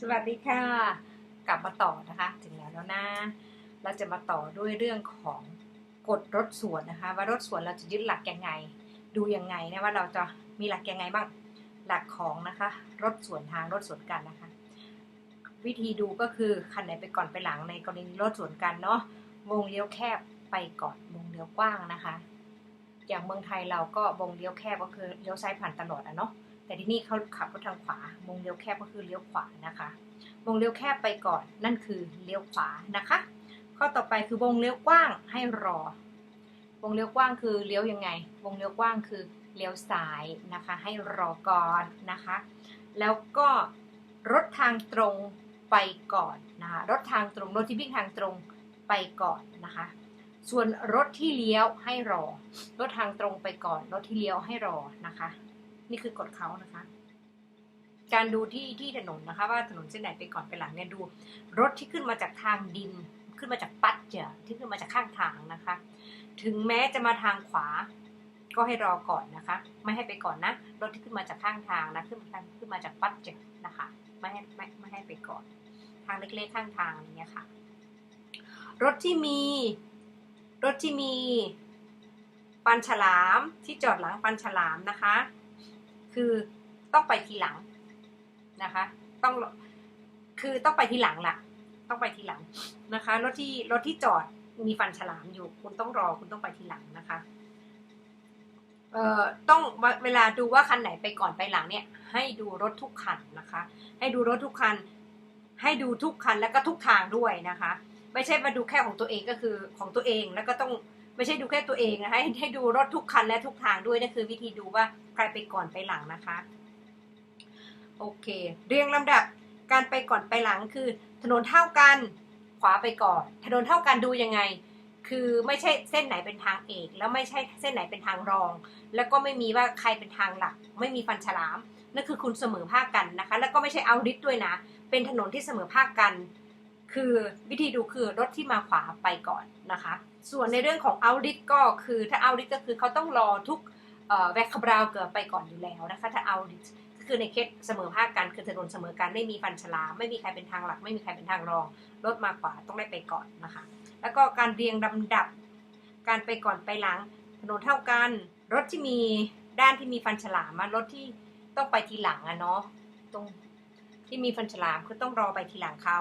สวัสดีค่ะ กลับมาต่อนะคะ ถึงแล้วแล้วนะ เราจะมาต่อด้วยเรื่องของกฎรถสวนนะคะ ว่ารถสวนเราจะยึดหลักยังไง ดูยังไงนะว่าเราจะมีหลักยังไงบ้างหลักของนะคะ รถสวนทางรถสวนกันนะคะ วิธีดูก็คือคันไหนไปก่อนไปหลังในกรณีรถสวนกันเนาะวงเลี้ยวแคบไปก่อนวงเลี้ยวกว้างนะคะ อย่างเมืองไทยเราก็วงเลี้ยวแคบก็คือเลี้ยวซ้ายผ่านตลอดอะเนาะ แต่ที่นี่เขาขับรถทางขวาวงเลี้ยวแคบก็คือเลี้ยวขวานะคะวงเลี้ยวแคบไปก่อนนั่นคือเลี้ยวขวานะคะ ข้อต่อไปคือวงเลี้ยวกว้างให้รอ วงเลี้ยวกว้างคือเลี้ยวยังไง วงเลี้ยวกว้างคือเลี้ยวซ้ายนะคะ ให้รอก่อนนะคะ แล้วก็รถทางตรงไปก่อนนะคะรถทางตรงรถที่วิ่งทางตรงไปก่อนนะคะ ส่วนรถที่เลี้ยวให้รอ รถทางตรงไปก่อน รถที่เลี้ยวให้รอนะคะ นี่คือกฎเขานะคะ การดูที่ที่ถนนนะคะ ว่าถนนเส้นไหนไปก่อนไปหลังเนี่ยดู รถที่ขึ้นมาจากทางดิน ขึ้นมาจากปัดเจอที่ขึ้นมาจากข้างทางนะคะ ถึงแม้จะมาทางขวา ก็ให้รอก่อนนะคะ ไม่ให้ไปก่อนนะรถที่ขึ้นมาจากข้างทางนะขึ้นมาขึ้นมาจากปัดเจอนะคะไม่ให้ไม่ไม่ให้ไปก่อน ทางเล็กๆข้างทางอย่างเงี้ยค่ะ รถที่มีรถที่มีปันฉลามที่จอดหลังปันฉลามนะคะ คือต้องไปทีหลังนะคะ ต้องคือต้องไปทีหลังล่ะ ต้องไปทีหลังนะคะรถที่รถที่จอดมีฟันฉลามอยู่ คุณต้องรอคุณต้องไปทีหลังนะคะเอ่อต้องเวลาดูว่าคันไหนไปก่อนไปหลังเนี่ย ให้ดูรถทุกคันนะคะ ให้ดูรถทุกคัน ให้ดูทุกคันแล้วก็ทุกทางด้วยนะคะ ไม่ใช่มาดูแค่ของตัวเองก็คือของตัวเองแล้วก็ต้อง ไม่ใช่ดูแค่ตัวเองนะคะให้ให้ดูรถทุกคันและทุกทางด้วยนั่นคือวิธีดูว่าใครไปก่อนไปหลังนะคะ โอเค เรียงลำดับการไปก่อนไปหลังคือ ถนนเท่ากันขวาไปก่อน ถนนเท่ากันดูยังไง คือไม่ใช่เส้นไหนเป็นทางเอก แล้วไม่ใช่เส้นไหนเป็นทางรอง แล้วก็ไม่มีว่าใครเป็นทางหลัก ไม่มีฟันฉลามนั่นคือคุณเสมอภาคกันนะคะ แล้วก็ไม่ใช่เอาดิสด้วยนะ เป็นถนนที่เสมอภาคกัน คือวิธีดูคือรถที่มาขวาไปก่อนนะคะ ส่วนในเรื่องของเอาดิสก็คือถ้าเอาดิสก็คือเขาต้องรอทุกแวกคาบราวเกิดไปก่อนอยู่แล้วนะคะถ้าเอาดิสก็คือในเคสเสมอภาคกันคือถนนเสมอกันไม่มีฟันฉลามไม่มีใครเป็นทางหลัก ไม่มีใครเป็นทางรองรถมาขวาต้องได้ไปก่อนนะคะ แล้วก็การเรียงลำดับ การไปก่อนไปหลัง ถนนเท่ากัน รถที่มีด้านที่มีฟันฉลามารถที่ต้องไปทีหลังอะเนาะตรงที่มีฟันฉลามคือต้องรอไปทีหลังเขา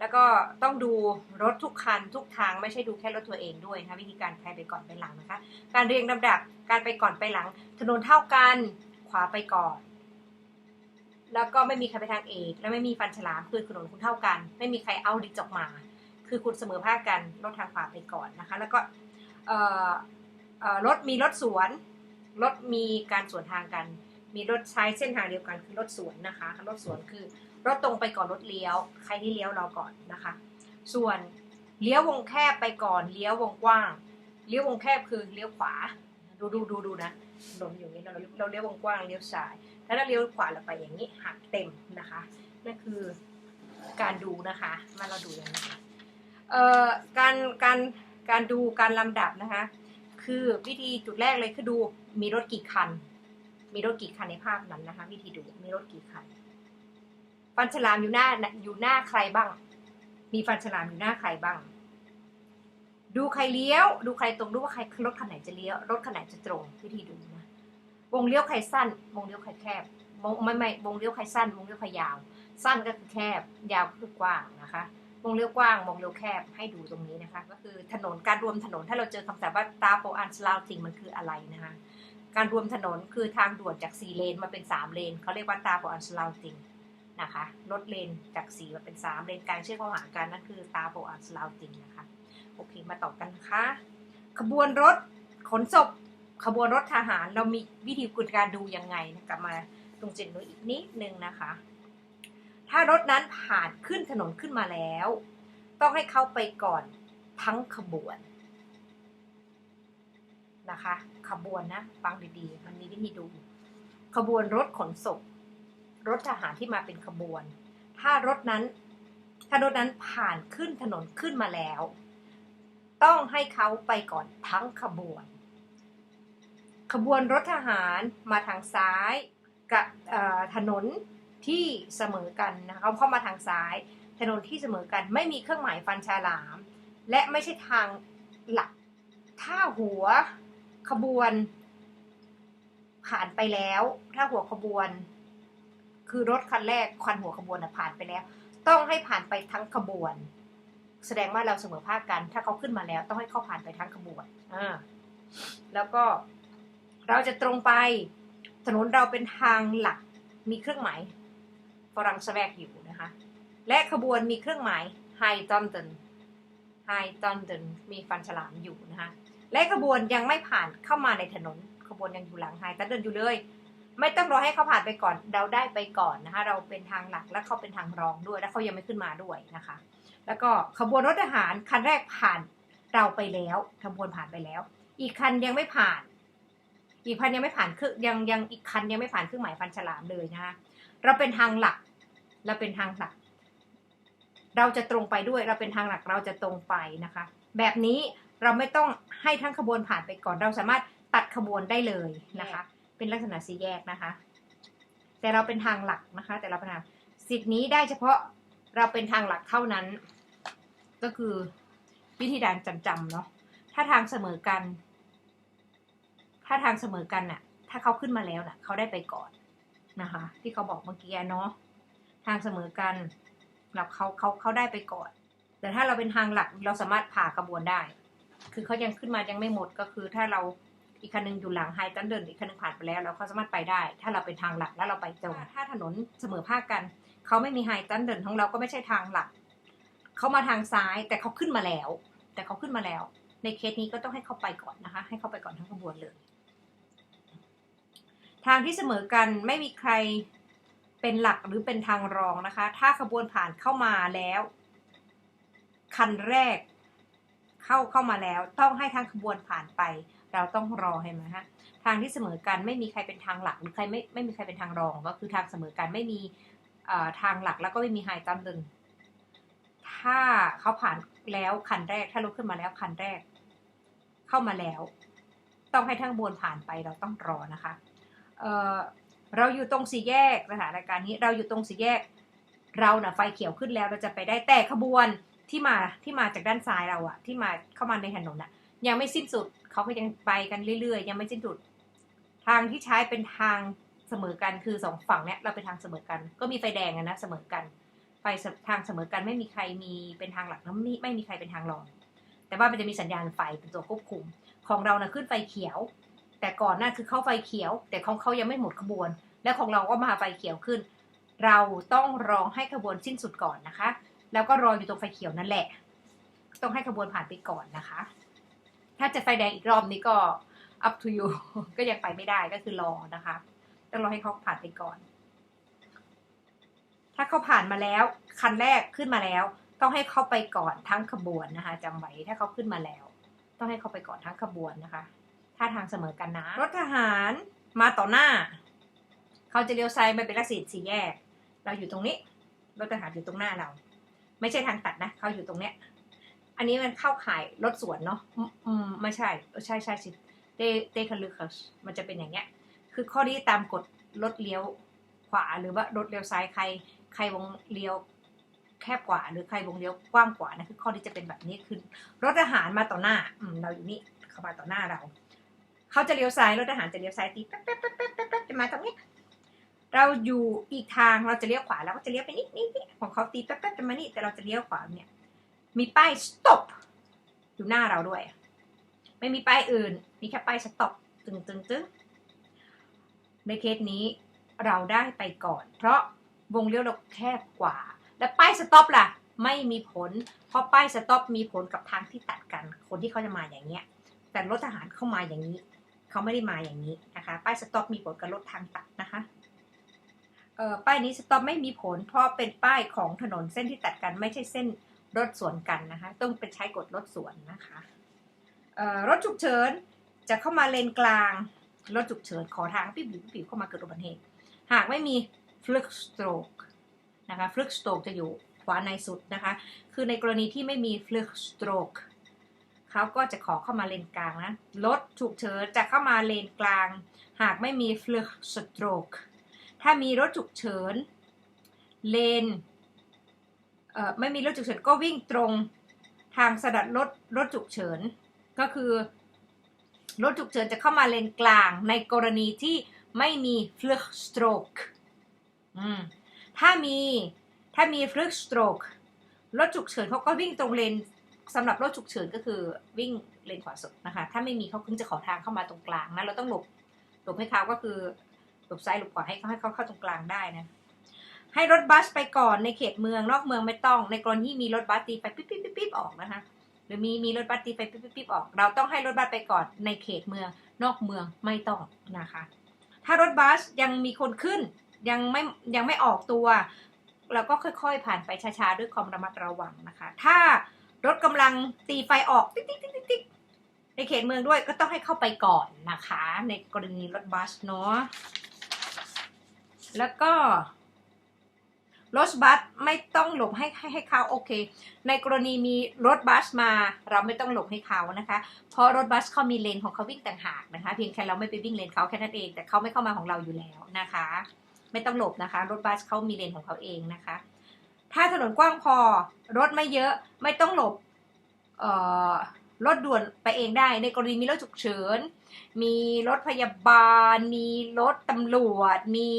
แล้วก็ต้องดูรถทุกคันทุกทางไม่ใช่ดูแค่รถตัวเองด้วยนะคะวิธีการใครไปก่อนไปหลังนะคะ การเรียงลำดับการไปก่อนไปหลัง ถนนเท่ากันขวาไปก่อน แล้วก็ไม่มีใครไปทางเอกและไม่มีฟันฉลามคือถนนคุณเท่ากัน ไม่มีใครเอาดิจออกมา คือคุณเสมอภาคกันรถทางขวาไปก่อนนะคะ แล้วก็รถมีรถสวนรถมีการสวนทางกัน มีรถใช้เส้นทางเดียวกันคือรถสวนนะคะรถสวนคือ รถตรงไปก่อนรถเลี้ยว ใครที่เลี้ยวเราก่อนนะคะ ส่วนเลี้ยววงแคบไปก่อนเลี้ยววงกว้าง เลี้ยววงแคบคือเลี้ยวขวา ดูดูดูดูนะถนนอยู่นี้เราเราเลี้ยววงกว้างเลี้ยวซ้าย ถ้าเราเลี้ยวขวาเราไปอย่างนี้หักเต็มนะคะนั่นคือการดูนะคะมาเราดูยังไงเอ่อการการการดูการลำดับนะคะ คือวิธีจุดแรกเลยคือดูมีรถกี่คัน มีรถกี่คันในภาพนั้นนะคะ วิธีดูมีรถกี่คัน ฟันฉลามอยู่หน้าอยู่หน้าใครบ้าง มีฟันฉลามอยู่หน้าใครบ้าง ดูใครเลี้ยว ดูใครตรงดูว่าใครรถคันไหนจะเลี้ยวรถคันไหนจะตรงวิธีดูนะวงเลี้ยวใครสั้น วงเลี้ยวใครแคบวงไม่ไม่วงเลี้ยวใครสั้น วงเลี้ยวใครยาว สั้นก็คือแคบ ยาวก็คือกว้างนะคะวงเลี้ยวกว้างวงเลี้ยวแคบให้ดูตรงนี้นะคะ ก็คือถนนการรวมถนนถ้าเราเจอคำศัพท์ว่าตาโปอันสลาวติงมันคืออะไรนะคะการรวมถนนคือทางด่วนจากสี่เลนมาเป็นสามเลนเขาเรียกว่าตาโปอันสลาวติง นะคะ ลดเลนจากสีมาเป็น 3 เลนกลางเชื่อมเข้าหากันนั่นคือตาโบอัสลาวติงนะคะ โอเค มาต่อกันนะคะ ขบวนรถขนศพ ขบวนรถทหารเรามีวิธีการดูยังไงนะกลับมาตรงเจนนู้อีกนิดนึงนะคะ ถ้ารถนั้นผ่านขึ้นถนนขึ้นมาแล้ว ต้องให้เขาไปก่อนทั้งขบวนนะคะ ขบวนนะ ฟังดีๆ มันมีวิธีดู ขบวนรถขนศพ รถทหารที่มาเป็นขบวน ถ้ารถนั้น ถ้ารถนั้นผ่านขึ้นถนนขึ้นมาแล้ว ต้องให้เขาไปก่อนทั้งขบวน ขบวนรถทหารมาทางซ้ายกับถนนที่เสมอกันนะคะเขาเข้ามาทางซ้าย ถนนที่เสมอกัน ไม่มีเครื่องหมายฟันฉลาม และไม่ใช่ทางหลัก ถ้าหัวขบวนผ่านไปแล้ว ถ้าหัวขบวน คือรถคันแรกคันหัวขบวนผ่านไปแล้ว ต้องให้ผ่านไปทั้งขบวน แสดงว่าเราเสมอภาคกัน ถ้าเขาขึ้นมาแล้ว ต้องให้เขาผ่านไปทั้งขบวนอ่าแล้วก็เราจะตรงไป ถนนเราเป็นทางหลักมีเครื่องหมายฝรั่งสแวกอยู่นะคะ และขบวนมีเครื่องหมายไฮตอนเดนไฮตอนเดนมีฟันฉลามอยู่นะคะและขบวนยังไม่ผ่านเข้ามาในถนนขบวนยังอยู่หลังไฮตอนเดนอยู่เลย ไม่ต้องรอให้เขาผ่านไปก่อน เราได้ไปก่อนนะคะ เราเป็นทางหลักและเขาเป็นทางรองด้วย และเขายังไม่ขึ้นมาด้วยนะคะ แล้วก็ขบวนรถทหารคันแรกผ่านเราไปแล้วขบวนผ่านไปแล้ว อีกคันยังไม่ผ่าน อีกคันยังไม่ผ่านคือยังยังอีกคันยังไม่ผ่านเครื่องหมายฟันฉลามเลยนะคะเราเป็นทางหลัก เราเป็นทางหลัก เราจะตรงไปด้วย เราเป็นทางหลักเราจะตรงไปนะคะ แบบนี้เราไม่ต้องให้ทั้งขบวนผ่านไปก่อน เราสามารถตัดขบวนได้เลยนะคะ เป็นลักษณะสีแยกนะคะ แต่เราเป็นทางหลักนะคะ แต่เราเป็นทางสิทธินี้ได้เฉพาะเราเป็นทางหลักเท่านั้น ก็คือวิธีการจำจำเนาะถ้าทางเสมอกัน ถ้าทางเสมอกันน่ะ ถ้าเขาขึ้นมาแล้วน่ะ เขาได้ไปก่อนนะคะ ที่เขาบอกเมื่อกี้เนาะทางเสมอกันเราเขาเขาเขาได้ไปก่อน แต่ถ้าเราเป็นทางหลักเราสามารถผ่ากระบวนได้ คือเขายังขึ้นมายังไม่หมดก็คือถ้าเรา อีกคันหนึงอยู่หลังไฮตันเดินอีกคันหนึงผ่านไปแล้วเราก็สามารถไปได้ ถ้าเราเป็นทางหลักแล้วเราไปตรงถ้าถนนเสมอภาคกัน เขาไม่มีไฮตันเดินของเราก็ไม่ใช่ทางหลัก เขามาทางซ้ายแต่เขาขึ้นมาแล้ว แต่เขาขึ้นมาแล้ว ในเคสนี้ก็ต้องให้เขาไปก่อนนะคะ ให้เขาไปก่อนทั้งขบวนเลย ทางที่เสมอกันไม่มีใครเป็นหลักหรือเป็นทางรองนะคะ ถ้าขบวนผ่านเข้ามาแล้ว คันแรกเข้าเข้ามาแล้ว ต้องให้ทางขบวนผ่านไป เราต้องรอเห็นไหมฮะทางที่เสมอกันไม่มีใครเป็นทางหลักหรือใครไม่ไม่มีใครเป็นทางรองก็คือทางเสมอกันไม่มีทางหลักแล้วก็ไม่มีไฮตันเดินถ้าเขาผ่านแล้วคันแรก ถ้ารถขึ้นมาแล้วคันแรก เข้ามาแล้ว ต้องให้ทางบวนผ่านไปเราต้องรอนะคะเเราอยู่ตรงสี่แยกสถานการณ์นี้ เราอยู่ตรงสี่แยก เราเน่ะไฟเขียวขึ้นแล้วเราจะไปได้แต่ขบวนที่มาที่มาจากด้านซ้ายเราอะที่มาเข้ามาในถนนอะยังไม่สิ้นสุด เขาก็ยังไปกันเรื่อยๆ ยังไม่สิ้นสุด ทางที่ใช้เป็นทางเสมอกันคือสองฝั่งเนี้ยเราเป็นทางเสมอกัน ก็มีไฟแดงอะนะเสมอกันไฟทางเสมอกันไม่มีใครมีเป็นทางหลักแล้วไม่ไม่มีใครเป็นทางรอง แต่ว่ามันจะมีสัญญาณไฟเป็นตัวควบคุม ของเรานะขึ้นไฟเขียว แต่ก่อนหน้าคือเข้าไฟเขียว แต่ของเขายังไม่หมดขบวน และของเราก็มาไฟเขียวขึ้น เราต้องรอให้ขบวนสิ้นสุดก่อนนะคะ แล้วก็รออยู่ตรงไฟเขียวนั่นแหละ ต้องให้ขบวนผ่านไปก่อนนะคะ ถ้าจะไฟแดงอีกรอบนี้ก็ up to you ก็ยังไปไม่ได้ก็คือรอนะคะต้องรอให้เขาผ่านไปก่อน ถ้าเขาผ่านมาแล้ว คันแรกขึ้นมาแล้ว ต้องให้เขาไปก่อนทั้งขบวนนะคะจำไว้ถ้าเขาขึ้นมาแล้ว ต้องให้เขาไปก่อนทั้งขบวนนะคะถ้าทางเสมอกันนะ รถทหารมาต่อหน้า เขาจะเลี้ยวซ้ายไปเป็นลักษณะสี่แยก เราอยู่ตรงนี้ รถทหารอยู่ตรงหน้าเรา ไม่ใช่ทางตัดนะ เขาอยู่ตรงเนี้ย อันนี้มันเข้าข่ายรถสวนเนาะอืมอืมไม่ใช่เออใช่ใช่สิเตเตคันลึกมันจะเป็นอย่างเงี้ย คือข้อนี้ตามกฎรถเลี้ยวขวาหรือว่ารถเลี้ยวซ้ายใคร ใครวงเลี้ยวแคบกว่า หรือใครวงเลี้ยวกว้างกว่านะคือข้อที่จะเป็นแบบนี้คือรถทหารมาต่อหน้าอืมเราอยู่นี่เขามาต่อหน้าเรา เขาจะเลี้ยวซ้ายรถทหารจะเลี้ยวซ้ายตีแป๊บแป๊บแป๊บแป๊บแป๊บแป๊บจะมาตรงนี้ เราอยู่อีกทางเราจะเลี้ยวขวาเราก็จะเลี้ยวไปนิดนิดนิดของเขาตีแป๊บแป๊บจะมานี่แต่เราจะเลี้ยวขวาเนี่ย มีป้าย stop อยู่หน้าเราด้วย ไม่มีป้ายอื่น มีแค่ป้าย stop ตึงตึงตึงในเคสนี้เราได้ไปก่อน เพราะวงเลี้ยวเราแคบกว่า และป้าย stop ล่ะ ไม่มีผล เพราะป้าย stop มีผลกับทางที่ตัดกัน คนที่เขาจะมาอย่างเงี้ย แต่รถทหารเข้ามาอย่างนี้ เขาไม่ได้มาอย่างนี้นะคะ ป้าย stop มีผลกับรถทางตัดนะคะเออป้ายนี้ stop ไม่มีผล เพราะเป็นป้ายของถนนเส้นที่ตัดกันไม่ใช่เส้น รถสวนกันนะคะ ต้องเป็นใช้กฎรถสวนนะคะรถฉุกเฉินจะเข้ามาเลนกลาง รถฉุกเฉินขอทางพี่บิวพี่บิวเข้ามาเกิดอุบัติเหตุหากไม่มี fluke stroke นะคะ fluke stroke จะอยู่ขวาในสุดนะคะ คือในกรณีที่ไม่มี fluke stroke เขาก็จะขอเข้ามาเลนกลางนะรถฉุกเฉินจะเข้ามาเลนกลาง หากไม่มี fluke stroke ถ้ามีรถฉุกเฉินเลน ไม่มีรถฉุกเฉินก็วิ่งตรงทางสดัดรถรถฉุกเฉิน ก็คือรถฉุกเฉินจะเข้ามาเลนกลางในกรณีที่ไม่มี vluchtstrook อืมถ้ามีถ้ามี vluchtstrook รถฉุกเฉินเขาก็วิ่งตรงเลนสำหรับรถฉุกเฉินก็คือวิ่งเลนขวาสุดนะคะ ถ้าไม่มีเขาเพิ่งจะขอทางเข้ามาตรงกลางนะเราต้องหลบหลบให้เขาก็คือหลบซ้ายหลบขวาให้เขาให้เขาเข้าตรงกลางได้นะ ให้รถบัสไปก่อนในเขตเมืองนอกเมืองไม่ต้อง ในกรณีที่มีรถบัสตีไปปิ๊บปิ๊บปิ๊บปิ๊บออกนะคะหรือมีมีรถบัสตีไปปิ๊บปิ๊บปิ๊บออก เราต้องให้รถบัสไปก่อนในเขตเมืองนอกเมืองไม่ต้องนะคะ ถ้ารถบัสยังมีคนขึ้นยังไม่ยังไม่ออกตัว เราก็ค่อยๆ ผ่านไปช้าๆ ด้วยความระมัดระวังนะคะ ถ้ารถกำลังตีไฟออกติ๊กติ๊กติ๊กติ๊กติ๊กในเขตเมืองด้วยก็ต้องให้เข้าไปก่อนนะคะ ในกรณีรถบัสเนาะแล้วก็ รถบัสไม่ต้องหลบให้ให้ให้เขาโอเค ในกรณีมีรถบัสมา เราไม่ต้องหลบให้เขานะคะ เพราะรถบัสเขามีเลนของเขาวิ่งต่างหากนะคะ เพียงแค่เราไม่ไปวิ่งเลนเขาแค่นั้นเอง แต่เขาไม่เข้ามาของเราอยู่แล้วนะคะ ไม่ต้องหลบนะคะ รถบัสเขามีเลนของเขาเองนะคะ ถ้าถนนกว้างพอรถไม่เยอะไม่ต้องหลบรถด่วนไปเองได้ ในกรณีมีรถฉุกเฉิน มีรถพยาบาล มีรถตำรวจ มี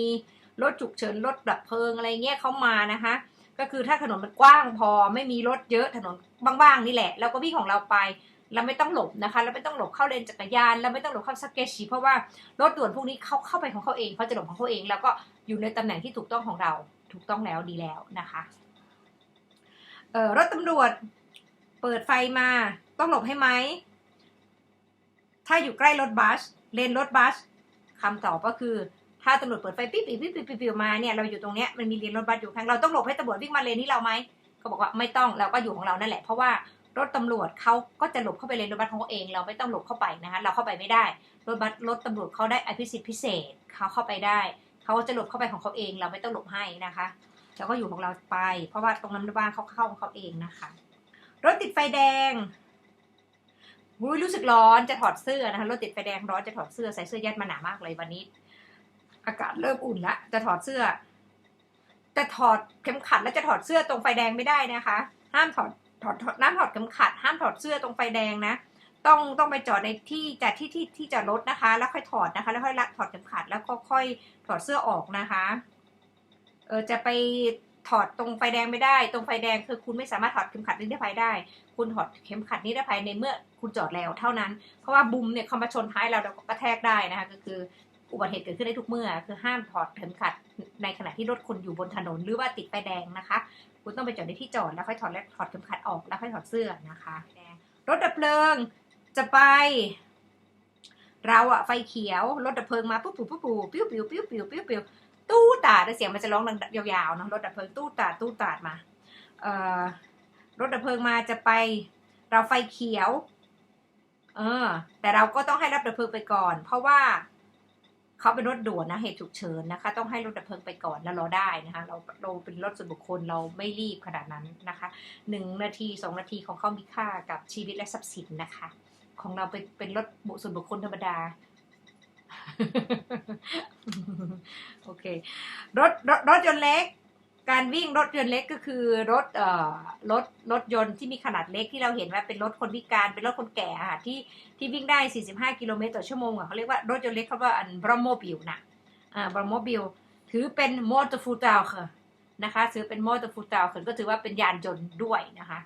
รถฉุกเฉินรถดับเพลิงอะไรเงี้ยเขามานะคะ ก็คือถ้าถนนมันกว้างพอไม่มีรถเยอะถนนบ้างๆนี่แหละเราก็วิ่งของเราไป เราไม่ต้องหลบนะคะ เราไม่ต้องหลบเข้าเลนจักรยานเราไม่ต้องหลบเข้าสเกชชีเพราะว่ารถด่วนพวกนี้เขาเข้าไปของเขาเองเขาจะหลบของเขาเอง แล้วก็อยู่ในตำแหน่งที่ถูกต้องของเราถูกต้องแล้วดีแล้วนะคะเออรถตำรวจเปิดไฟมาต้องหลบให้ไหม ถ้าอยู่ใกล้รถบัส เลนรถบัสคำตอบก็คือ ถ้าตำรวจเปิดไฟปิ๊บปิ๊บปิ๊บปิ๊บปิ๊บมาเนี่ยเราอยู่ตรงเนี้ยมันมีเลนรถบัสอยู่ข้างเราต้องหลบให้ตำรวจวิ่งมาเลนนี้เราไหมเขาบอกว่าไม่ต้องเราก็อยู่ของเรานั่นแหละเพราะว่ารถตำรวจเขาก็จะหลบเข้าไปเลนรถบัสของเขาเอง เราไม่ต้องหลบเข้าไปนะคะเราเข้าไปไม่ได้รถบัสรถตำรวจเขาได้อภิสิทธิพิเศษเขาเข้าไปได้เขาจะหลบเข้าไปของเขาเอง เราไม่ต้องหลบให้นะคะเราก็อยู่ของเราไป เพราะว่าตรงนั้นบ้านเขาเข้าของเขาเองนะคะ รถติดไฟแดงอุ๊ยรู้สึกร้อนจะถอดเสื้อนะคะรถติดไฟแดงร้อนจะถอดเสื้อใส่เสื้อยัดมาหนามากเลยวันนี้ อากาศเริ่มอุ่นละจะถอดเสื้อจะถอดเข็มขัดแล้วจะถอดเสื้อตรงไฟแดงไม่ได้นะคะ ห้ามถอดถอดถอดน้ำถอดเข็มขัด ห้ามถอดเสื้อตรงไฟแดงนะต้องต้องไปจอดในที่จัดที่ที่ที่จอดรถนะคะ แล้วค่อยถอดนะคะ แล้วค่อยละถอดเข็มขัดแล้วก็ค่อยถอดเสื้อออกนะคะเออจะไปถอดตรงไฟแดงไม่ได้ ตรงไฟแดงคือคุณไม่สามารถถอดเข็มขัดนิรภัยได้ คุณถอดเข็มขัดนิรภัยในเมื่อคุณจอดแล้วเท่านั้น เพราะว่าบุมเนี่ยเขามาชนท้ายเราเราก็กระแทกได้นะคะ ก็คือ อุบัติเหตุเกิดขึ้นได้ทุกเมื่อ คือห้ามถอดเข็มขัดในขณะที่รถคุณอยู่บนถนน หรือว่าติดไฟแดงนะคะ คุณต้องไปจอดในที่จอดแล้วค่อยถอดและถอดเข็มขัดออกแล้วค่อยถอดเสื้อนะคะรถดับเพลิงจะไป เราอะไฟเขียวรถดับเพลิงมาปุ๊บปุ๊บปุ๊บปุ๊บปิ้วปิ้วปิ้วปิ้วปิ้วปิ้วตู้ตาดเสียงมันจะร้องดังยาวๆนะรถดับเพลิงตู้ตาดตู้ตาดมาเอ่อรถดับเพลิงมาจะไป เราไฟเขียว เออ แต่เราก็ต้องให้รับดับเพลิงไปก่อน เพราะว่า เขาเป็นรถด่วนนะเหตุฉุกเฉินนะคะ ต้องให้รถดับเพลิงไปก่อนแล้วรอได้นะคะ เราเราเป็นรถส่วนบุคคลเราไม่รีบขนาดนั้นนะคะหนึ่งนาทีสองนาทีของเขามีค่ากับชีวิตและทรัพย์สินนะคะ ของเราเป็นเป็นรถบุส่วนบุคคลธรรมดาโอเครถรถรถยนต์เล็ก การวิ่งรถยนต์เล็กก็คือรถเอ่อรถรถยนต์ที่มีขนาดเล็กที่เราเห็นว่าเป็นรถคนพิการเป็นรถคนแก่ค่ะที่ที่วิ่งได้ 45 กิโลเมตรต่อชั่วโมงอะเขาเรียกว่ารถยนต์เล็กเขาว่าอันบรมโมบิลนะอ่าบรมโมบิลถือเป็นมอเตอร์ฟูตาค่ะนะคะถือเป็นมอเตอร์ฟูตาค่ะก็ถือว่าเป็นยานยนต์ด้วยนะคะ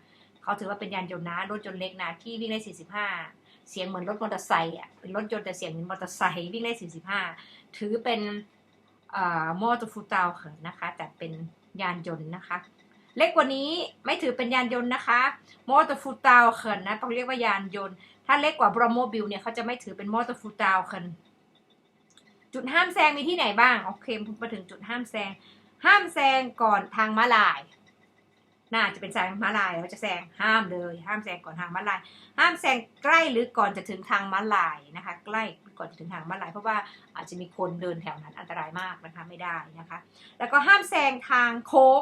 เขาถือว่าเป็นยานยนต์นะรถยนต์เล็กนะที่วิ่งได้ 45 เสียงเหมือนรถมอเตอร์ไซค์อะเป็นรถยนต์แต่เสียงเหมือนมอเตอร์ไซค์วิ่งได้ 45 ถือเป็นอ่ามอเตอร์ฟูตาค่ะนะคะแต่เป็น ยานยนต์นะคะ เล็กกว่านี้ไม่ถือเป็นยานยนต์นะคะมอเตอร์ฟูตาวเขินนะต้องเรียกว่ายานยนต์ ถ้าเล็กกว่าบรอโมบิลเนี่ยเขาจะไม่ถือเป็นมอเตอร์ฟูตาวเขินจุดห้ามแซงมีที่ไหนบ้างโอเคมาถึงจุดห้ามแซงห้ามแซงก่อนทางม้าลาย น่าจะเป็นทางม้าลายเราจะแซงห้ามเลย ห้ามแซงก่อนทางม้าลาย ห้ามแซงใกล้หรือก่อนจะถึงทางม้าลายนะคะ ใกล้ก่อนจะถึงทางม้าลาย เพราะว่าอาจจะมีคนเดินแถวนั้นอันตรายมากนะคะไม่ได้นะคะ แล้วก็ห้ามแซงทางโค้ง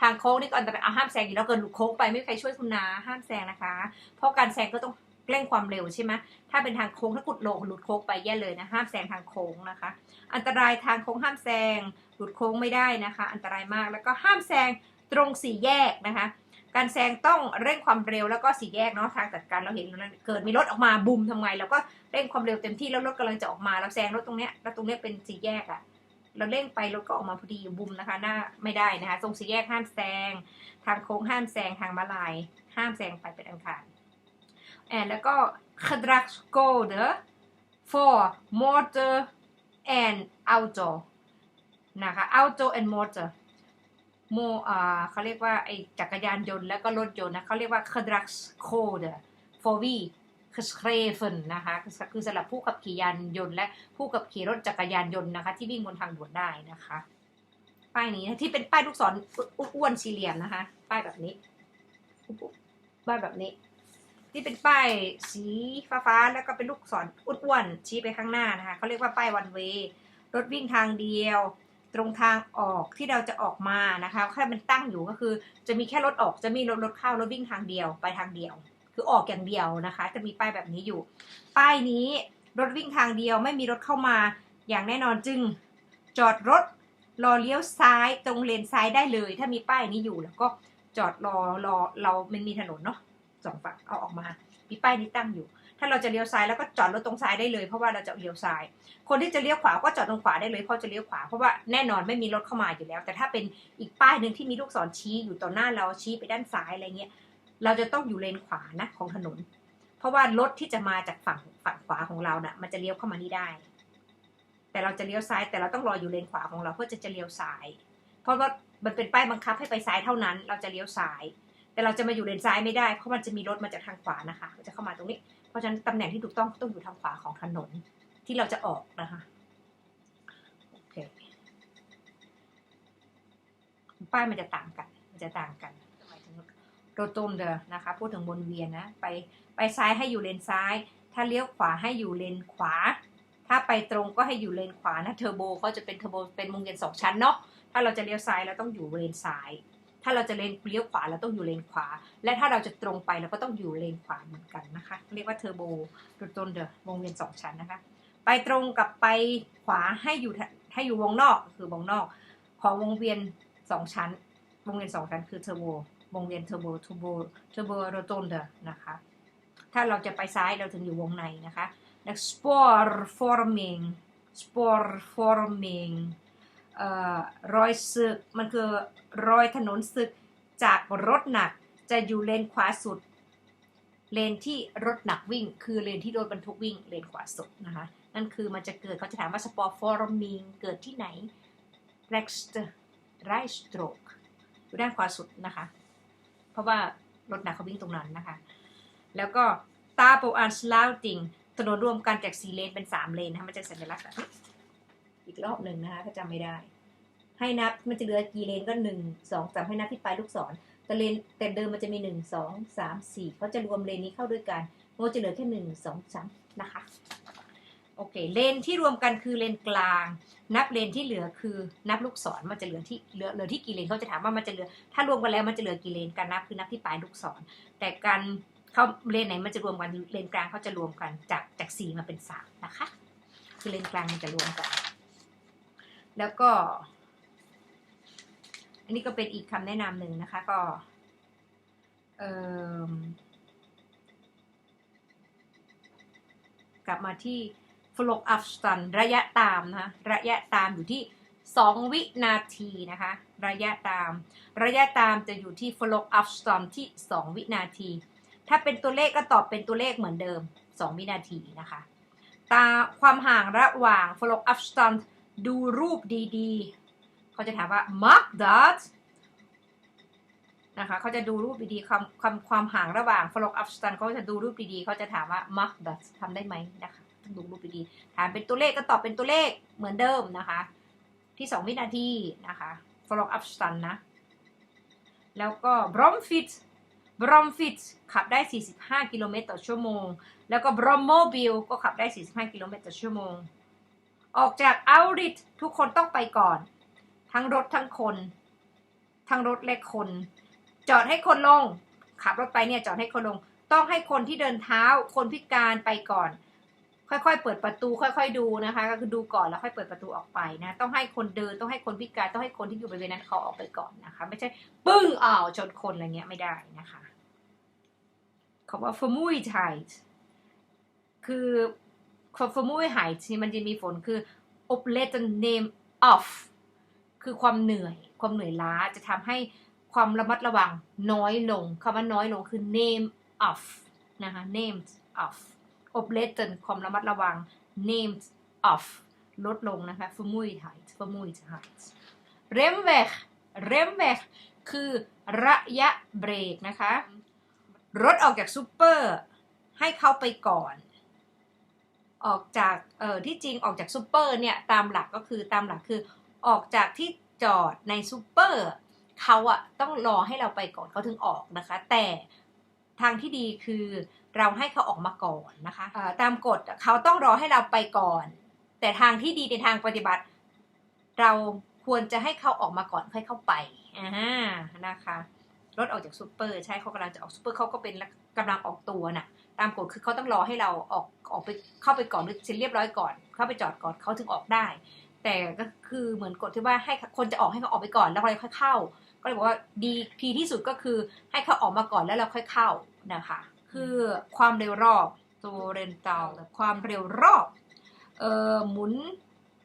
ทางโค้งนี่ก็อันตรายเอาห้ามแซงอยู่แล้วเกินหลุดโค้งไปไม่มีใครช่วยคุณนะห้ามแซงนะคะ เพราะการแซงก็ต้องเร่งความเร็วใช่ไหมถ้าเป็นทางโค้งถ้ากุดโลหลุดโค้งไปแย่เลยนะห้ามแซงทางโค้งนะคะ อันตรายทางโค้งห้ามแซงหลุดโค้งไม่ได้นะคะ อันตรายมากแล้วก็ห้ามแซง ตรงสี่แยกนะคะ การแซงต้องเร่งความเร็วแล้วก็สี่แยกเนาะทางจัดการเราเห็นเกิดมีรถออกมาบุมทำไงเราก็เร่งความเร็วเต็มที่แล้วรถกำลังจะออกมาเราแซงรถตรงเนี้ยแล้วตรงเนี้ยเป็นสี่แยกอะเราเร่งไปรถก็ออกมาพอดีบุมนะคะหน้าไม่ได้นะคะ ตรงสี่แยกห้ามแซงทางโค้งห้ามแซงทางมาลายห้ามแซงไปเป็นอันขาดแอนแล้วก็ gedragscode for motor and auto นะคะ auto and motor โมอ่าเขาเรียกว่าไอจักรยานยนต์แล้วก็รถยนต์นะเขาเรียกว่า gedragscode for we geschreven นะคะคือสำหรับผู้ขับขี่ยานยนต์และผู้ขับขี่รถจักรยานยนต์นะคะที่วิ่งบนทางด่วนได้นะคะป้ายนี้นะที่เป็นป้ายลูกศรอ้วนสี่เหลี่ยมนะคะ ป้ายแบบนี้ป้ายแบบนี้ ที่เป็นป้ายสีฟ้าๆแล้วก็เป็นลูกศรอ้วนๆชี้ไปข้างหน้านะคะเขาเรียกว่าป้ายวันเวรถวิ่งทางเดียว ตรงทางออกที่เราจะออกมานะคะแค่มันตั้งอยู่ก็คือ จะมีแค่รถออกจะมีรถรถเข้ารถวิ่งทางเดียวไปทางเดียว คือออกอย่างเดียวนะคะ จะมีป้ายแบบนี้อยู่ ป้ายนี้รถวิ่งทางเดียวไม่มีรถเข้ามาอย่างแน่นอนจึงจอดรถรอเลี้ยวซ้ายตรงเลนซ้ายได้เลย ถ้ามีป้ายนี้อยู่แล้วก็จอดรอรอเรามันมีถนนเนาะสองฝั่งเอาออกมา มีป้ายนี้ตั้งอยู่ ถ้าเราจะเลี้ยวซ้ายแล้วก็จอดรถตรงซ้ายได้เลย เพราะว่าเราจะเลี้ยวซ้าย คนที่จะเลี้ยวขวาก็จอดตรงขวาได้เลยเพราะจะเลี้ยวขวาเพราะว่าแน่นอนไม่มีรถเข้ามาอยู่แล้ว แต่ถ้าเป็นอีกป้ายหนึ่งที่มีลูกศรชี้อยู่ต่อหน้าเราชี้ไปด้านซ้ายอะไรเงี้ยเราจะต้องอยู่เลนขวานะของถนน เพราะว่ารถที่จะมาจากฝั่งฝั่งขวาของเรานะ่ะ มันจะเลี้ยวเข้ามานี่ได้ แต่เราจะเลี้ยวซ้าย แต่เราต้องรออยู่เลนขวาของเราเพื่อจะจะเลี้ยวซ้าย เพราะว่ามันเป็นป้ายบังคับให้ไปซ้ายเท่านั้น เราจะเลี้ยวซ้าย แต่เราจะมาอยู่เลนซ้ายไม่ได้เพราะมันจะมีรถมาจากทางขวานะคะ จะเข้ามาตรงนี้ เพราะฉะนั้นตำแหน่งที่ถูกต้องต้องอยู่ทางขวาของถนนที่เราจะออกนะคะโอเคป้ายมันจะต่างกัน มันจะต่างกันหมายถึงโรตมเดอนะคะ พูดถึงวนเวียนนะ ไปไปซ้ายให้อยู่เลนซ้าย ถ้าเลี้ยวขวาให้อยู่เลนขวา ถ้าไปตรงก็ให้อยู่เลนขวานะ เทอร์โบเขาจะเป็นเทอร์โบเป็นวงเวียนสองชั้นเนาะ ถ้าเราจะเลี้ยวซ้ายเราต้องอยู่เลนซ้าย ถ้าเราจะเลนเลี้ยวขวาเราต้องอยู่เลนขวา และถ้าเราจะตรงไปเราก็ต้องอยู่เลนขวาเหมือนกันนะคะ เรียกว่าเทอร์โบโรตมเดอวงเวียนสองชั้นนะคะ ไปตรงกับไปขวาให้อยู่ให้อยู่วงนอกคือวงนอก ของวงเวียนสองชั้น วงเวียนสองชั้นคือเทอร์โบวงเวียนเทอร์โบทูโบเทอร์โบโรตมเดอนะคะ ถ้าเราจะไปซ้ายเราถึงอยู่วงในนะคะแล้วสปอ รออรอยศึกมันคือรอยถนนศึกจากรถหนักจะอยู่เลนขวาสุด เลนที่รถหนักวิ่ง คือเลนที่รถบรรทุกวิ่งเลนขวาสุดนะคะนั่นคือมันจะเกิดเขาจะถามว่าสปอร์ฟอร์มิงเกิดที่ไหน next right stroke อยู่ด้านขวาสุดนะคะ เพราะว่ารถหนักเขาวิ่งตรงนั้นนะคะ แล้วก็ตาโปอันสลาวติงถนนรวมกันจากสี่เลนเป็นสามเลนนะคะมันจะสัญลักษณ์ อีกรอบหนึ่งนะคะถ้าจำไม่ได้ ให้นับมันจะเหลือกี่เลนก็หนึ่งสองสามให้นับที่ปลายลูกศรแต่เลนแต่เดิมมันจะมีหนึ่งสองสามสี่เขาจะรวมเลนนี้เข้าด้วยกันโมจะเหลือแค่หนึ่งสองสามนะคะโอเคเลนที่รวมกันคือเลนกลาง นับเลนที่เหลือคือนับลูกศรมันจะเหลือที่เหลือเหลือที่กี่เลนเขาจะถามว่ามันจะเหลือ ถ้ารวมกันแล้วมันจะเหลือกี่เลนการนับคือนับที่ปลายลูกศร แต่การเขาเลนไหนมันจะรวมกันเลนกลางเขาจะรวมกันจากจากสี่มาเป็นสามนะคะ คือเลนกลางมันจะรวมกัน แล้วก็ อันนี้ก็เป็นอีกคำแนะนำหนึ่งนะคะ ก็กลับมาที่ flow afstand ระยะตามนะคะระยะตามอยู่ที่ 2 วินาทีนะคะ ระยะตาม ระยะตามจะอยู่ที่ flow afstand ที่ 2 วินาที ถ้าเป็นตัวเลขก็ตอบเป็นตัวเลขเหมือนเดิม 2 วินาทีนะคะ ตาความห่างระหว่าง flow afstand ดูรูปดีๆ เขาจะถามว่า mark that นะคะเขาจะดูรูปดีๆความความความห่างระหว่าง flow afstand เขาจะดูรูปดีๆเขาจะถามว่า mark that ทำได้ไหมนะคะดูรูปดีๆถามเป็นตัวเลขก็ตอบเป็นตัวเลขเหมือนเดิมนะคะ ที่ 2 วินาทีนะคะ follow up stun นะ แล้วก็ bromfit bromfit ขับได้ 45 กิโลเมตรต่อชั่วโมง แล้วก็ bromobil ก็ขับได้ 45 กิโลเมตรต่อชั่วโมง ออกจาก outrit ทุกคนต้องไปก่อน ทั้งรถทั้งคน ทั้งรถและคน จอดให้คนลง ขับรถไปเนี่ยจอดให้คนลง ต้องให้คนที่เดินเท้า คนพิการไปก่อน ค่อยๆ เปิดประตู ค่อย ๆ ดูนะคะ ก็คือดูก่อนแล้วค่อยเปิดประตูออกไปนะ ต้องให้คนเดิน ต้องให้คนพิการ ต้องให้คนที่อยู่บริเวณนั้นเขาออกไปก่อนนะคะ ไม่ใช่ปึ้งอ้าวชนคนอะไรเงี้ยไม่ได้นะคะคำว่า vermoeidheid คือ vermoeidheid ที่มันจะมีผลคือ opletten name off คือความเหนื่อย ความเหนื่อยล้าจะทำให้ความระมัดระวังน้อยลงคำว่าน้อยลงคือ name off นะคะ name off opletten ความระมัดระวัง name off ลดลงนะคะ vermoeidheid vermoeidheid remweg remweg คือระยะเบรกนะคะ รถออกจากซูเปอร์ให้เขาไปก่อน ออกจากเอ่อที่จริงออกจากซูเปอร์เนี่ยตามหลักก็คือตามหลักคือออกจากที่จอดในซูเปอร์เขาอะต้องรอให้เราไปก่อนเขาถึงออกนะคะ แต่ทางที่ดีคือเราให้เขาออกมาก่อนนะคะเอ่อตามกฎอะเขาต้องรอให้เราไปก่อน แต่ทางที่ดีในทางปฏิบัติ เราควรจะให้เขาออกมาก่อนค่อยเข้าไปอ่านะคะรถออกจากซูเปอร์ใช่เขากำลังจะออกซูเปอร์เขาก็เป็นกำลังออกตัวน่ะ ตามกฎคือเขาต้องรอให้เราออกออกไปเข้าไปก่อนหรือเสร็จเรียบร้อยก่อน เข้าไปจอดก่อนเขาถึงออกได้ แต่ก็คือเหมือนกฎที่ว่าให้คนจะออกให้เขาออกไปก่อนแล้วเราค่อยเข้า ก็เลยบอกว่าดีทีที่สุดก็คือให้เขาออกมาก่อนแล้วเราค่อยเข้านะคะ คือความเร็วรอบตัวเรนเตาความเร็วรอบเอ่อหมุน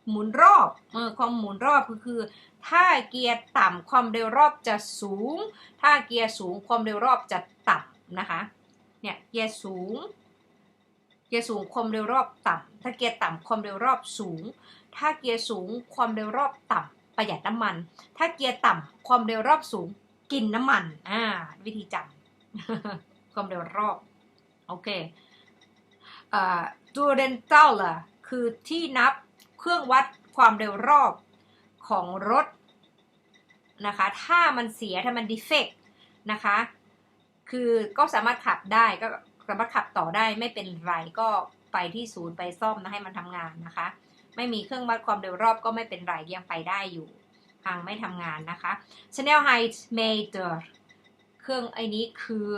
หมุนรอบเออความหมุนรอบก็คือ ถ้าเกียร์ต่ำความเร็วรอบจะสูง ถ้าเกียร์สูงความเร็วรอบจะต่ำนะคะ เนี่ยเกียร์สูง เกียร์สูงความเร็วรอบต่ำถ้าเกียร์ต่ำความเร็วรอบสูง ถ้าเกียร์สูงความเร็วรอบต่ำประหยัดน้ำมัน ถ้าเกียร์ต่ำความเร็วรอบสูง กินน้ำมันอ่าวิธีจำความเร็วรอบโอเคอ่าตัวเรนตัลล่ะคือที่นับเครื่องวัดความเร็วรอบของรถนะคะ ถ้ามันเสียถ้ามันดีเฟกนะคะ คือก็สามารถขับได้ก็สามารถขับต่อได้ไม่เป็นไรก็ไปที่ศูนย์ไปซ่อมนะให้มันทำงานนะคะ ไม่มีเครื่องวัดความเร็วรอบก็ไม่เป็นไรยังไปได้อยู่พังไม่ทำงานนะคะ Channel Height Meter เครื่องไอ้นี้คือ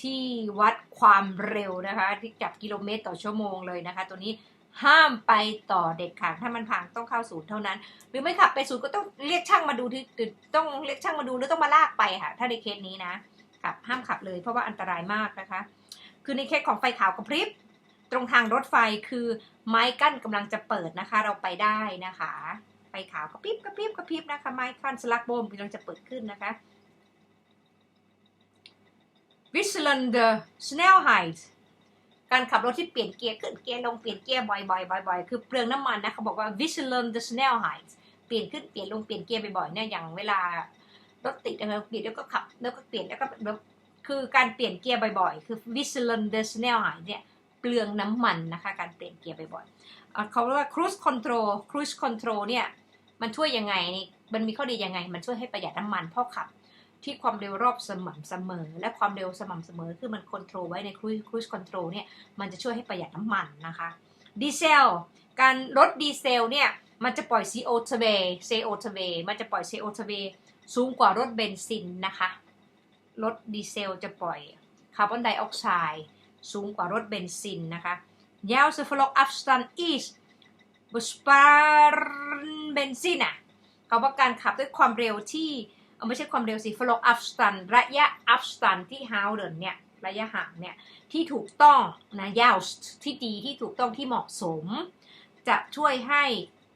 ที่วัดความเร็วนะคะ ที่จับกิโลเมตรต่อชั่วโมงเลยนะคะ ตัวนี้ห้ามไปต่อเด็ดขาดถ้ามันพังต้องเข้าศูนย์เท่านั้น หรือไม่ขับไปศูนย์ก็ต้องเรียกช่างมาดูที่ต้องเรียกช่างมาดูหรือต้องมาลากไปค่ะ ถ้าในเคสนี้นะ ขับห้ามขับเลย เพราะว่าอันตรายมากนะคะ คือในเคสของไฟขาวกระพริบตรงทางรถไฟคือไม้กั้นกำลังจะเปิดนะคะ เราไปได้นะคะไฟขาวกระพริบกระพริบกระพริบนะคะ ไม้กั้นสลักโบมกำลังจะเปิดขึ้นนะคะ Wisselende snelheid การขับรถที่เปลี่ยนเกียร์ขึ้นเกียร์ลงเปลี่ยนเกียร์บ่อยๆบ่อยๆคือเปลืองน้ำมันนะเขาบอกว่า Wisselende snelheid เปลี่ยนขึ้นเปลี่ยนลงเปลี่ยนเกียร์บ่อยๆเนี่ยอย่างเวลา รถติดนะคะเปลี่ยนแล้วก็ขับแล้วก็เปลี่ยนแล้วก็แบบคือการเปลี่ยนเกียร์บ่อยๆ คือ Wisselende snelheid เนี่ยเปลืองน้ำมันนะคะ การเปลี่ยนเกียร์บ่อยๆเขาเรียกว่า cruise control cruise control เนี่ยมันช่วยยังไงนี่มันมีข้อดียังไง มันช่วยให้ประหยัดน้ำมันเพราะขับที่ความเร็วรอบสม่ำเสมอ และความเร็วสม่ำเสมอคือมันคอนโทรลไว้ในครูครูสคอนโทรลเนี่ยมันจะช่วยให้ประหยัดน้ำมันนะคะดีเซลการลดดีเซลเนี่ยมันจะปล่อย CO2 CO2 มันจะปล่อย CO2 สูงกว่ารถเบนซินนะคะ รถดีเซลจะปล่อยคาร์บอนไดออกไซด์สูงกว่ารถเบนซินนะคะ Juiste verloop afstand is besparen benzine เขาว่าการขับด้วยความเร็วที่ไม่ใช่ความเร็วสิ flow afstand ระยะ afstand ที่ houden เนี่ยระยะห่างเนี่ยที่ถูกต้องนะ juist ที่ดีที่ถูกต้องที่เหมาะสม จะช่วยให้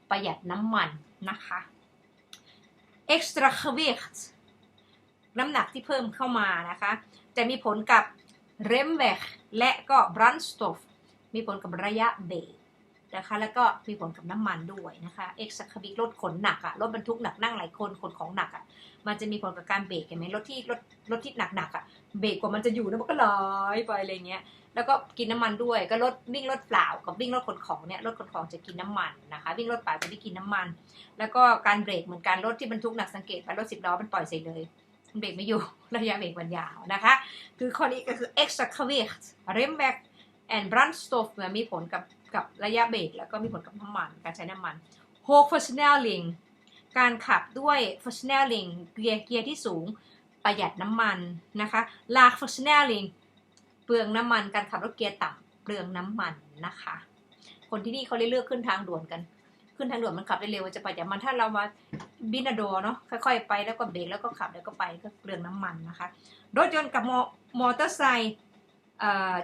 ประหยัดน้ำมันนะคะ extra gewicht น้ำหนักที่เพิ่มเข้ามานะคะ จะมีผลกับ remweg และก็ brandstof มีผลกับระยะเบรก นะคะ แล้วก็มีผลกับน้ำมันด้วยนะคะเอ็กซ์คบิกรถขนหนักอะรถบรรทุกหนักนั่งหลายคนขนของหนักอะมันจะมีผลกับการเบรกเห็นไหมรถที่รถรถที่หนักหนักอะเบรกกว่ามันจะอยู่นะมันก็ลอยไปอะไรเงี้ยแล้วก็กินน้ำมันด้วย ก็รถวิ่งรถเปล่ากับวิ่งรถขนของเนี่ยรถขนของจะกินน้ำมันนะคะวิ่งรถเปล่าจะไม่กินน้ำมัน แล้วก็การเบรกเหมือนกันรถที่บรรทุกหนักสังเกตไปรถสิบล้อมันปล่อยเสร็จเลยมันเบรกไม่อยู่ระยะเบรกมันยาวนะคะ คือข้อนี้ก็คือ extra gewicht remback and brandstof มันมีผลกับ กับระยะเบรกแล้วก็มีผลกับน้ำมัน การใช้น้ำมัน h o g versnelling การขับด้วย versnelling เกียร์เกียร์ที่สูงประหยัดน้ำมันนะคะ lag versnelling เปลืองน้ำมัน การขับรถเกียร์ต่ำเปลืองน้ำมันนะคะ คนที่นี่เขาเลยเลือกขึ้นทางด่วนกัน ขึ้นทางด่วนมันขับได้เร็วจะประหยัดมันถ้าเรามาบินาโดเนาะค่อยๆไปแล้วก็เบรกแล้วก็ขับแล้วก็ไปก็เปลืองน้ำมันนะคะ รถยนต์กับมอเตอร์ไซค์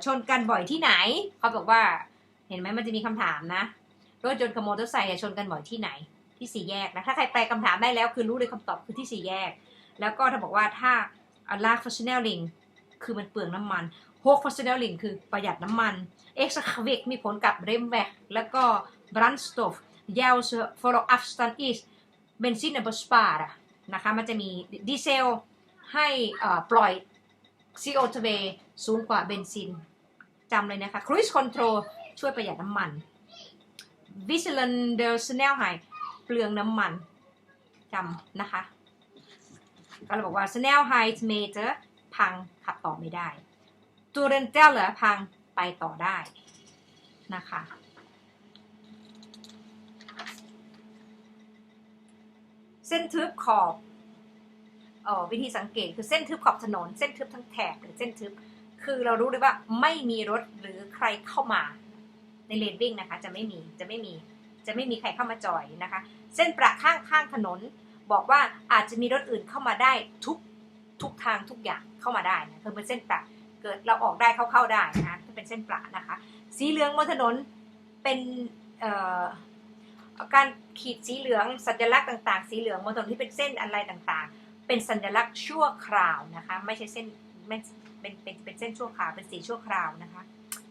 ชนกันบ่อยที่ไหน เขาบอกว่า เห็นไหมมันจะมีคำถามนะ รถยนต์กับมอเตอร์ไซค์ชนกันบ่อยที่ไหน ที่สี่แยกนะ ถ้าใครแปลคำถามได้แล้วคือรู้เลยคำตอบคือที่สี่แยก แล้วก็ถ้าบอกว่าถ้าลากฟัชเชนลลิงคือมันเปลืองน้ำมันหกฟัชเชนลลิงคือประหยัดน้ำมันเอ็กซ์ควิกมีผลกับเรมแวกแล้วก็บรันสโตฟยาวเซอร์ฟอร์อัฟสตันอีสเบนซินเบอร์สปาร์นะคะมันจะมีดีเซลให้อ่อปล่อย CO2 สูงกว่าเบนซินจำเลยนะคะ Cruise Control ช่วยประหยัดน้ำมัน Vigilant the Snell High เปลืองน้ำมันจำนะคะ ก็เลยบอกว่า Snell High Meter พังขับต่อไม่ได้ตูเรนเจลเหรอพังไปต่อได้นะคะเส้นทึบขอบออวิธีสังเกตคือเส้นทึบขอบถนน เส้นทึบทั้งแถบหรือเส้นทึบ คือเรารู้เลยว่าไม่มีรถหรือใครเข้ามา ในเลนวิ่งนะคะจะไม่มีจะไม่มีจะไม่มีใครเข้ามาจอยนะคะ เส้นประข้างข้างถนน บอกว่าอาจจะมีรถอื่นเข้ามาได้ทุกทุกทางทุกอย่างเข้ามาได้นะคือเป็นเส้นประเกิดเราออกได้เข้าเข้าได้นะคะถ้าเป็นเส้นประนะคะ สีเหลืองบนถนนเป็นการขีดสีเหลืองสัญลักษณ์ต่าง ๆ สีเหลืองบนถนนที่เป็นเส้นอะไรต่างๆ เป็นสัญลักษณ์ชั่วคราวนะคะไม่ใช่เส้นไม่เป็นเป็นเป็นเส้นชั่วคราวเป็นสีชั่วคราวนะคะ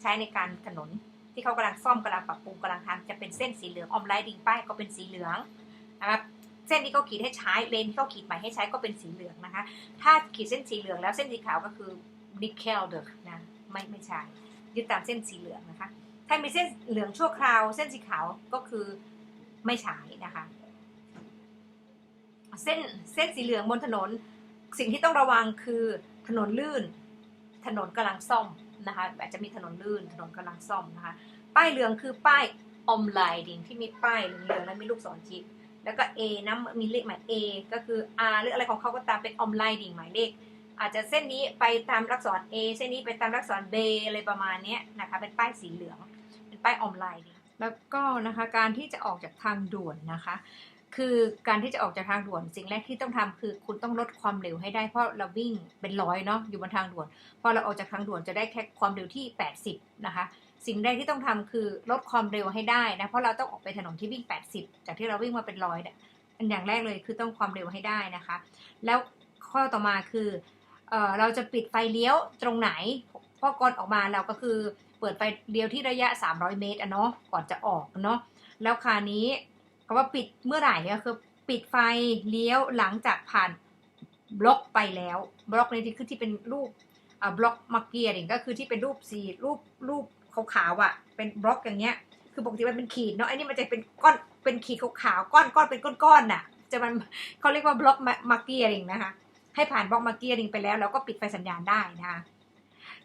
ใช้ในการถนน ที่เขากำลังซ่อมกำลังปรับปรุงกำลังทำจะเป็นเส้นสีเหลืองออมไลท์ดิงป้ายก็เป็นสีเหลืองนะครับเส้นที่เขาขีดให้ใช้เลนที่เขาขีดใหม่ให้ใช้ก็เป็นสีเหลืองนะคะ ถ้าขีดเส้นสีเหลืองแล้วเส้นสีขาวก็คือดิเคลเดอร์นะไม่ไม่ใช่ยึดตามเส้นสีเหลืองนะคะ ถ้ามีเส้นเหลืองชั่วคราว เส้นสีขาวก็คือไม่ใช้นะคะ เส้นเส้นสีเหลืองบนถนน สิ่งที่ต้องระวังคือถนนลื่น ถนนกำลังซ่อม นะคะอาจจะมีถนนลื่นถนนกำลังซ่อมนะคะ ป้ายเหลืองคือป้ายออมไลน์ดิงที่มีป้ายเหลืองๆแล้วมีลูกศรชี้แล้วก็ A น้ำมีเลขหมาย A ก็คือ R หรืออะไรของเขาก็ตามเป็นออมไลน์ดิ่งหมายเลข อาจจะเส้นนี้ไปตามลักษร A เส้นนี้ไปตามลักษร B อะไรประมาณนี้นะคะเป็นป้ายสีเหลือง เป็นป้ายออมไลน์แล้วก็นะคะการที่จะออกจากทางด่วนนะคะ คือการที่จะออกจากทางด่วนสิ่งแรกที่ต้องทำคือคุณต้องลดความเร็วให้ได้เพราะเราวิ่งเป็นร้อยเนาะอยู่บนทางด่วน พอเราออกจากทางด่วนจะได้แค่ความเร็วที่ 80 นะคะ สิ่งแรกที่ต้องทำคือลดความเร็วให้ได้นะเพราะเราต้องออกไปถนนที่วิ่ง 80 จากที่เราวิ่งมาเป็นร้อยเนี่ยอันอย่างแรกเลยคือต้องความเร็วให้ได้นะคะ แล้วข้อต่อมาคือเออเราจะปิดไฟเลี้ยวตรงไหนพราะก่อนออกมาเราก็คือเปิดไฟเลี้ยวที่ระยะ 300 เมตรอะเนาะก่อนจะออกเนาะแล้วคราวนี้ คำว่าปิดเมื่อไหร่ก็คือปิดไฟเลี้ยวหลังจากผ่านบล็อกไปแล้วบล็อกในที่คือที่เป็นรูปบล็อกมาเกียร์ก็คือที่เป็นรูปสีรูปรูปขาวๆอะ เป็นบล็อกอย่างเงี้ย คือปกติมันเป็นขีดเนาะไอ้นี่มันจะเป็นก้อนเป็นขีดขาวๆก้อนก้อนเป็นก้อนๆน่ะ จะมันเขาเรียกว่าบล็อกมาเกียร์นะคะให้ผ่านบล็อกมาเกียร์ไปแล้วเราก็ปิดไฟสัญญาณได้นะคะ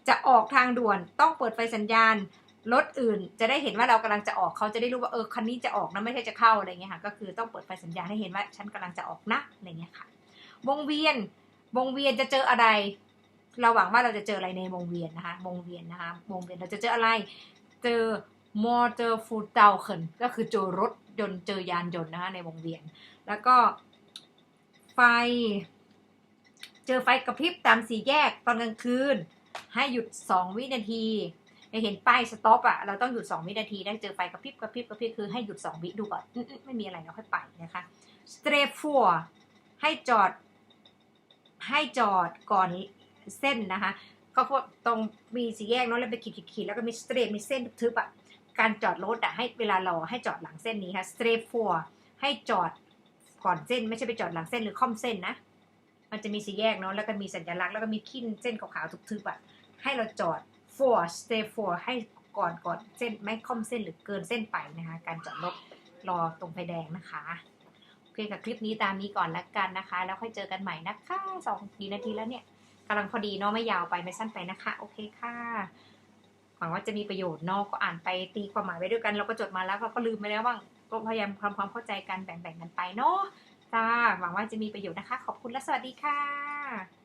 จะออกทางด่วนต้องเปิดไฟสัญญาณ รถอื่น จะได้เห็นว่าเรากำลังจะออกเขาจะได้รู้ว่าเออคันนี้จะออกนะไม่ใช่จะเข้าอะไรเงี้ยค่ะก็คือต้องเปิดไฟสัญญาณให้เห็นว่าฉันกำลังจะออกนะอะไรเงี้ยค่ะ วงเวียนวงเวียนจะเจออะไร เราหวังว่าเราจะเจออะไรในวงเวียนนะคะ วงเวียนนะคะ วงเวียนเราจะเจออะไร เจอมอเตอร์ฟูเตาเขินก็คือเจอรถยนต์เจอยานยนต์นะคะในวงเวียน แล้วก็ไฟ เจอไฟกระพริบตามสี่แยกตอนกลางคืน ให้หยุด 2 วินาที เห็นป้ายสต็อปอะเราต้องหยุด 2 วินาทีได้เจอไฟกระพริบกระพริบกระพริบคือให้หยุด 2 วิดูก่อนไม่มีอะไรเราค่อยไปนะคะสเตรฟัวให้จอด ให้จอดก่อนเส้นนะคะเขาพวกตรงมีสี่แยกเนาะแล้วไปขีดขีดๆแล้วก็มีสเตรมีเส้นทึบๆอะการจอดรถอะให้เวลารอให้จอดหลังเส้นนี้ค่ะสเตรฟัวให้จอดก่อนเส้นไม่ใช่ไปจอดหลังเส้นหรือค่อมเส้นนะมันจะมีสี่แยกเนาะแล้วก็มีสัญลักษณ์แล้วก็มีขีดเส้นขาวๆทึบๆอะให้เราจอด for stay for ให้ก่อนก่อนเส้นไม่ค่อมเส้นหรือเกินเส้นไปนะคะ การจอดรถรอตรงไฟแดงนะคะโอเคค่ะคลิปนี้ตามนี้ก่อนละกันนะคะ แล้วค่อยเจอกันใหม่นะคะสองนาทีแล้วเนี่ยกำลังพอดีเนาะไม่ยาวไปไม่สั้นไปนะคะ โอเคค่ะหวังว่าจะมีประโยชน์เนาะก็อ่านไปตีความหมายไว้ด้วยกัน เราก็จดมาแล้วเราก็ลืมไปแล้วบ้างก็พยายามทำความเข้าใจกันแบ่งๆกันไปเนาะจ้าหวังว่าจะมีประโยชน์นะคะ ขอบคุณและสวัสดีค่ะ